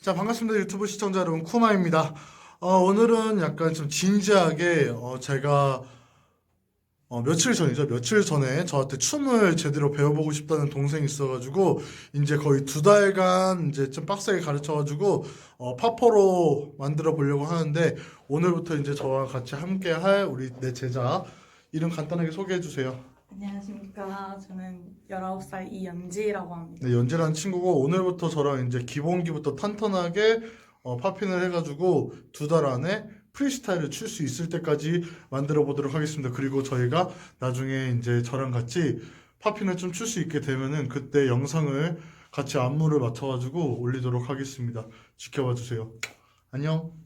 자, 반갑습니다. 유튜브 시청자 여러분, 쿠마입니다. 어, 오늘은 약간 좀 진지하게, 어, 제가, 어, 며칠 전이죠. 며칠 전에 저한테 춤을 제대로 배워보고 싶다는 동생이 있어가지고, 이제 거의 두 달간 이제 좀 빡세게 가르쳐가지고, 어, 파포로 만들어 보려고 하는데, 오늘부터 이제 저와 같이 함께 할 우리 내 제자, 이름 간단하게 소개해 주세요. 안녕하십니까. 저는 19살 이연지라고 합니다. 네, 연재라는 친구고 오늘부터 저랑 이제 기본기부터 탄탄하게 어, 팝핀을 해가지고 두 달 안에 프리스타일을 출 수 있을 때까지 만들어 보도록 하겠습니다. 그리고 저희가 나중에 이제 저랑 같이 팝핀을 좀 출 수 있게 되면은 그때 영상을 같이 안무를 맞춰가지고 올리도록 하겠습니다. 지켜봐 주세요. 안녕.